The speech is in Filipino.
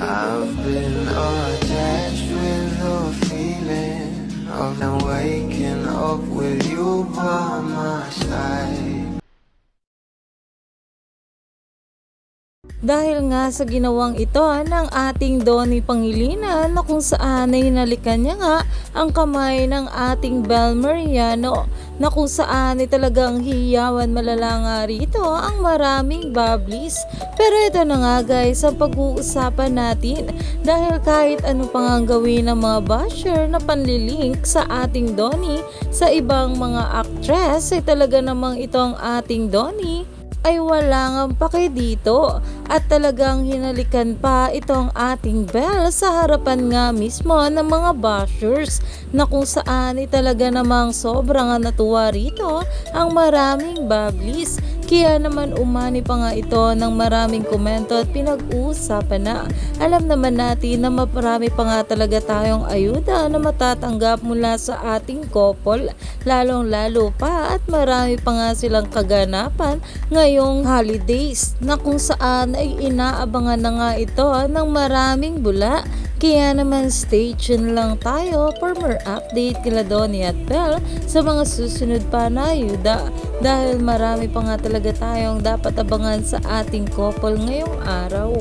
I've been attached with the feeling of now waking up with you by my side. Dahil nga sa ginawang ito ng ating Donnie Pangilinan na kung saan ay hinalikan niya nga ang kamay ng ating Bel Mariano na kung saan ay talagang hiyawan malala nga rito ang maraming bubblies. Pero ito na nga guys ang pag-uusapan natin dahil kahit ano pa nga ang gawin ng mga basher na panlilink sa ating Donnie sa ibang mga actress ay talaga namang itong ating Donnie ay wala ngang pake dito. At talagang hinalikan pa itong ating Belle sa harapan nga mismo ng mga bashers na kung saan ay talaga namang sobrang natuwa rito ang maraming bubblies kaya naman umani pa nga ito ng maraming komento at pinag-uusapan na. Alam naman natin na marami pa nga talaga tayong ayuda na matatanggap mula sa ating couple, lalong lalo pa at marami pa nga silang kaganapan ngayong holidays na kung saan ay inaabangan na nga ito ng maraming bula. Kaya naman stay tuned lang tayo for more update kila Donnie at Belle sa mga susunod pa na ayuda dahil marami pa nga talaga tayong dapat abangan sa ating couple ngayong araw.